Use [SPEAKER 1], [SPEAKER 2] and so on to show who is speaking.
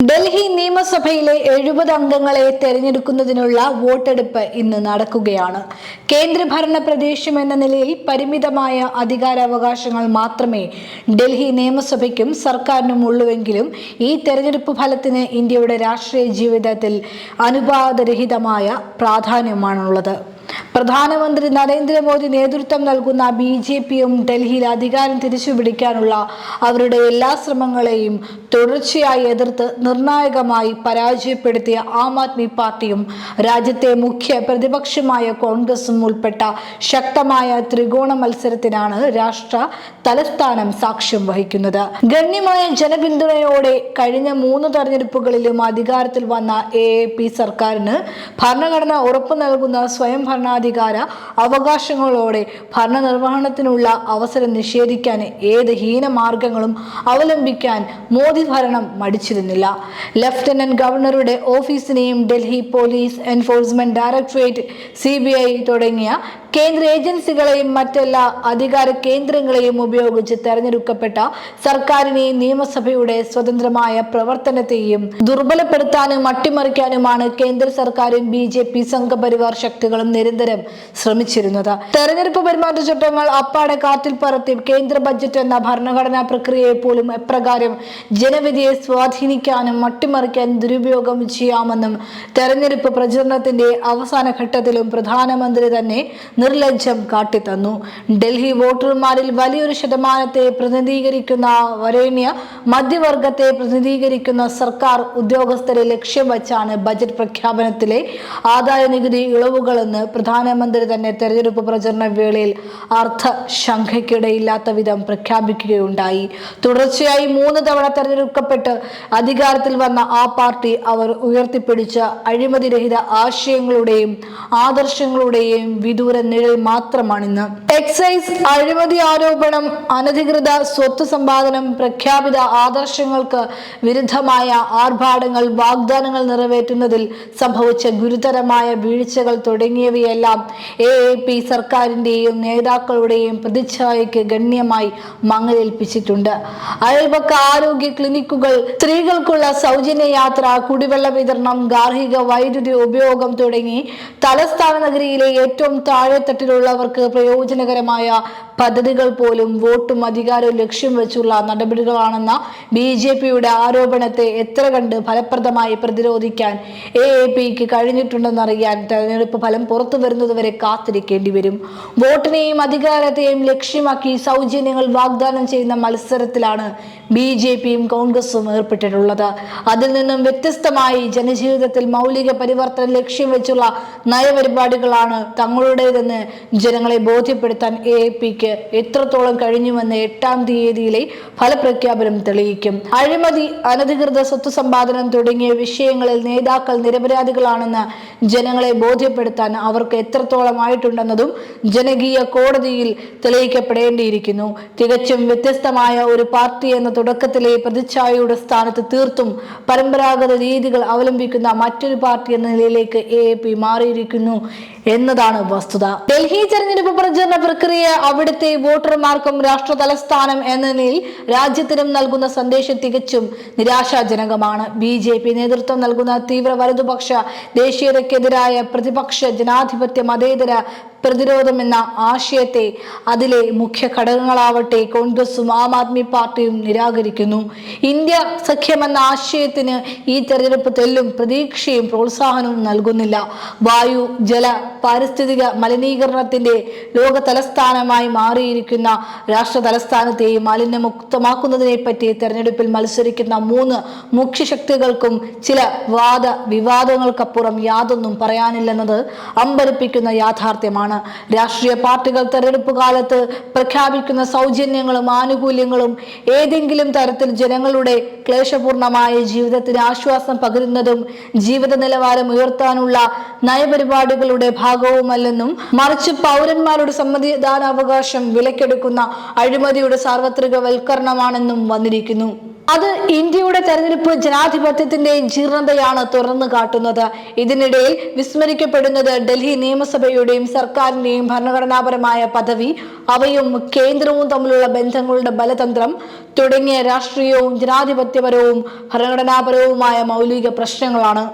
[SPEAKER 1] ഡൽഹി നിയമസഭയിലെ എഴുപത് അംഗങ്ങളെ തെരഞ്ഞെടുക്കുന്നതിനുള്ള വോട്ടെടുപ്പ് ഇന്ന് നടക്കുകയാണ്. കേന്ദ്രഭരണ പ്രദേശം എന്ന നിലയിൽ പരിമിതമായ അധികാരാവകാശങ്ങൾ മാത്രമേ ഡൽഹി നിയമസഭയ്ക്കും സർക്കാരിനും ഉള്ളുവെങ്കിലും ഈ തെരഞ്ഞെടുപ്പ് ഫലത്തിന് ഇന്ത്യയുടെ രാഷ്ട്രീയ ജീവിതത്തിൽ അനുപാതരഹിതമായ പ്രാധാന്യമാണുള്ളത്. പ്രധാനമന്ത്രി നരേന്ദ്രമോദി നേതൃത്വം നൽകുന്ന ബി ജെ പിയും ഡൽഹിയിൽ അധികാരം തിരിച്ചുപിടിക്കാനുള്ള അവരുടെ എല്ലാ ശ്രമങ്ങളെയും തുടർച്ചയായി എതിർത്ത് നിർണായകമായി പരാജയപ്പെടുത്തിയ ആം ആദ്മി പാർട്ടിയും രാജ്യത്തെ മുഖ്യ പ്രതിപക്ഷമായ കോൺഗ്രസും ഉൾപ്പെട്ട ശക്തമായ ത്രികോണ മത്സരത്തിനാണ് രാഷ്ട്ര തലസ്ഥാനം സാക്ഷ്യം വഹിക്കുന്നത്. ഗണ്യമായ ജനപിന്തുണയോടെ കഴിഞ്ഞ മൂന്ന് തെരഞ്ഞെടുപ്പുകളിലും അധികാരത്തിൽ വന്ന എ സർക്കാരിന് ഭരണഘടന ഉറപ്പു നൽകുന്ന സ്വയം അവകാശങ്ങളോടെ ഭരണനിർവഹണത്തിനുള്ള അവസരം നിഷേധിക്കാൻ ഏത് ഹീനമാർഗങ്ങളും അവലംബിക്കാൻ മോദി ഭരണം മടിച്ചിരുന്നില്ല. ലഫ്റ്റനന്റ് ഗവർണറുടെ ഓഫീസിനെയും Delhi police enforcement directorate C തുടങ്ങിയ കേന്ദ്ര ഏജൻസികളെയും മറ്റെല്ലാ അധികാര കേന്ദ്രങ്ങളെയും ഉപയോഗിച്ച് തെരഞ്ഞെടുക്കപ്പെട്ട സർക്കാരിനെയും നിയമസഭയുടെ സ്വതന്ത്രമായ പ്രവർത്തനത്തെയും ദുർബലപ്പെടുത്താനും അട്ടിമറിക്കാനുമാണ് കേന്ദ്ര സർക്കാരും ബി ജെ പി സംഘപരിവാർ ശക്തികളും നിരന്തരം ശ്രമിച്ചിരുന്നത്. തെരഞ്ഞെടുപ്പ് പെരുമാറ്റച്ചട്ടങ്ങൾ അപ്പാടെ കാറ്റിൽ പറത്തി കേന്ദ്ര ബജറ്റ് എന്ന ഭരണഘടനാ പ്രക്രിയയെ പോലും എപ്രകാരം ജനവിധിയെ സ്വാധീനിക്കാനും അട്ടിമറിക്കാനും ദുരുപയോഗം ചെയ്യാമെന്നും തെരഞ്ഞെടുപ്പ് പ്രചരണത്തിന്റെ അവസാന ഘട്ടത്തിലും പ്രധാനമന്ത്രി തന്നെ നിർലജ്ജം കാട്ടിത്തന്നു. ഡൽഹി വോട്ടർമാരിൽ വലിയൊരു ശതമാനത്തെ പ്രതിനിധീകരിക്കുന്ന വരേണ്യ മധ്യവർഗത്തെ പ്രതിനിധീകരിക്കുന്ന സർക്കാർ ഉദ്യോഗസ്ഥരെ ലക്ഷ്യം വച്ചാണ് ബജറ്റ് പ്രഖ്യാപനത്തിലെ ആദായ നികുതി ഇളവുകളെന്ന് പ്രധാനമന്ത്രി തന്നെ തെരഞ്ഞെടുപ്പ് പ്രചരണ വേളയിൽ അർത്ഥ ശങ്കയ്ക്കിടയില്ലാത്ത വിധം പ്രഖ്യാപിക്കുകയുണ്ടായി. തുടർച്ചയായി മൂന്ന് തവണ തെരഞ്ഞെടുക്കപ്പെട്ട് അധികാരത്തിൽ വന്ന ആ പാർട്ടി അവർ ഉയർത്തിപ്പിടിച്ച അഴിമതിരഹിത ആശയങ്ങളുടെയും ആദർശങ്ങളുടെയും വിദൂര നിഴൽ മാത്രമാണിന്ന്. എക്സൈസ് അഴിമതി ആരോപണം അനധികൃത സ്വത്ത് സമ്പാദനം പ്രഖ്യാപിത ആദർശങ്ങൾക്ക് വിരുദ്ധമായ ആർഭാടങ്ങൾ വാഗ്ദാനങ്ങൾ നിറവേറ്റുന്നതിൽ സംഭവിച്ച ഗുരുതരമായ വീഴ്ചകൾ തുടങ്ങിയവയെല്ലാം എ എ പി സർക്കാരിന്റെയും നേതാക്കളുടെയും പ്രതിച്ഛായയ്ക്ക് ഗണ്യമായി മങ്ങലേൽപ്പിച്ചിട്ടുണ്ട്. അയൽപക്ക ആരോഗ്യ ക്ലിനിക്കുകൾ സ്ത്രീകൾക്കുള്ള സൗജന്യ യാത്ര കുടിവെള്ള വിതരണം ഗാർഹിക വൈദ്യുതി ഉപയോഗം തുടങ്ങി തലസ്ഥാന നഗരിയിലെ ഏറ്റവും താഴെത്തട്ടിലുള്ളവർക്ക് പ്രയോജനകരമായ പദ്ധതികൾ പോലും വോട്ടും അധികാരവും ലക്ഷ്യം വെച്ചുള്ള നടപടികളാണെന്ന ബി ജെ പിയുടെ ആരോപണത്തെ എത്ര കണ്ട് ഫലപ്രദമായി പ്രതിരോധിക്കാൻ എ എ പിക്ക് കഴിഞ്ഞിട്ടുണ്ടെന്നറിയാൻ തെരഞ്ഞെടുപ്പ് ഫലം പുറത്തു വരുന്നതുവരെ കാത്തിരിക്കേണ്ടി വരും. വോട്ടിനെയും അധികാരത്തെയും ലക്ഷ്യമാക്കി സൗജന്യങ്ങൾ വാഗ്ദാനം ചെയ്യുന്ന മത്സരത്തിലാണ് ബി ജെ പിയും കോൺഗ്രസും ഏർപ്പെട്ടിട്ടുള്ളത്. അതിൽ നിന്നും വ്യത്യസ്തമായി ജനജീവിതത്തിൽ മൗലിക പരിവർത്തനം ലക്ഷ്യം വെച്ചുള്ള നയപരിപാടികളാണ് തങ്ങളുടേതെന്ന് ജനങ്ങളെ ബോധ്യപ്പെടുത്താൻ എ പിക്ക് എത്രത്തോളം കഴിഞ്ഞുവെന്ന് എട്ടാം തീയതിയിലെ ഫലപ്രഖ്യാപനം തെളിയിക്കും. അഴിമതി അനധികൃത സ്വത്ത് സമ്പാദനം തുടങ്ങിയ വിഷയങ്ങളിൽ നേതാക്കൾ നിരപരാധികളാണെന്ന് ജനങ്ങളെ ബോധ്യപ്പെടുത്താൻ അവർക്ക് എത്രത്തോളം ആയിട്ടുണ്ടെന്നതും ജനകീയ കോടതിയിൽ തെളിയിക്കപ്പെടേണ്ടിയിരിക്കുന്നു. തികച്ചും വ്യത്യസ്തമായ ഒരു പാർട്ടി എന്ന തുടക്കത്തിലെ പ്രതിച്ഛായയുടെ സ്ഥാനത്ത് തീർത്തും പരമ്പരാഗത രീതികൾ അവലംബിക്കുന്ന മറ്റൊരു പാർട്ടി എന്ന നിലയിലേക്ക് എ മാറിയിരിക്കുന്നു എന്നതാണ് വസ്തുത. ഡൽഹി തെരഞ്ഞെടുപ്പ് പ്രചരണ പ്രക്രിയ അവിടുത്തെ വോട്ടർമാർക്കും രാഷ്ട്ര തലസ്ഥാനം എന്ന നിലയിൽ രാജ്യത്തിനും നൽകുന്ന സന്ദേശം തികച്ചും നിരാശാജനകമാണ്. ബി ജെ പി നേതൃത്വം നൽകുന്ന തീവ്ര വലതുപക്ഷ ദേശീയതയ്ക്കെതിരായ പ്രതിപക്ഷ ജനാധിപത്യ മതേതര പ്രതിരോധം എന്ന ആശയത്തെ അതിലെ മുഖ്യ ഘടകങ്ങളാവട്ടെ കോൺഗ്രസും ആം ആദ്മി പാർട്ടിയും നിരാകരിക്കുന്നു. ഇന്ത്യ സഖ്യമെന്ന ആശയത്തിന് ഈ തെരഞ്ഞെടുപ്പ് തെല്ലും പ്രതീക്ഷയും പ്രോത്സാഹനവും നൽകുന്നില്ല. വായു ജല പാരിസ്ഥിതിക മലിനീകരണത്തിന്റെ ലോക തലസ്ഥാനമായി മാറിയിരിക്കുന്ന രാഷ്ട്ര തലസ്ഥാനത്തെയും മാലിന്യമുക്തമാക്കുന്നതിനെ പറ്റി തെരഞ്ഞെടുപ്പിൽ മത്സരിക്കുന്ന മൂന്ന് മുഖ്യശക്തികൾക്കും ചില വാദ വിവാദങ്ങൾക്കപ്പുറം യാതൊന്നും പറയാനില്ലെന്നത് അമ്പരപ്പിക്കുന്ന യാഥാർത്ഥ്യമാണ്. രാഷ്ട്രീയ പാർട്ടികൾ തെരഞ്ഞെടുപ്പ് കാലത്ത് പ്രഖ്യാപിക്കുന്ന സൗജന്യങ്ങളും ആനുകൂല്യങ്ങളും ഏതെങ്കിലും തരത്തിൽ ജനങ്ങളുടെ ക്ലേശപൂർണമായ ജീവിതത്തിന് ആശ്വാസം പകരുന്നതും ജീവിത നിലവാരം ഉയർത്താനുള്ള നയപരിപാടികളുടെ ഭാഗവുമല്ലെന്നും മറിച്ച് പൗരന്മാരുടെ സമ്മതിദാനാവകാശം വിലക്കെടുക്കുന്ന അഴിമതിയുടെ സാർവത്രിക വൽക്കരണമാണെന്നും വന്നിരിക്കുന്നു. അത് ഇന്ത്യയുടെ തെരഞ്ഞെടുപ്പ് ജനാധിപത്യത്തിന്റെ ജീർണതയാണ് തുറന്നു കാട്ടുന്നത്. ഇതിനിടയിൽ വിസ്മരിക്കപ്പെടുന്നത് ഡൽഹി നിയമസഭയുടെയും സർക്കാരിന്റെയും ഭരണഘടനാപരമായ പദവി അവയും കേന്ദ്രവും തമ്മിലുള്ള ബന്ധങ്ങളുടെ ബലതന്ത്രം തുടങ്ങിയ രാഷ്ട്രീയവും ജനാധിപത്യപരവും ഭരണഘടനാപരവുമായ മൗലിക പ്രശ്നങ്ങളാണ്.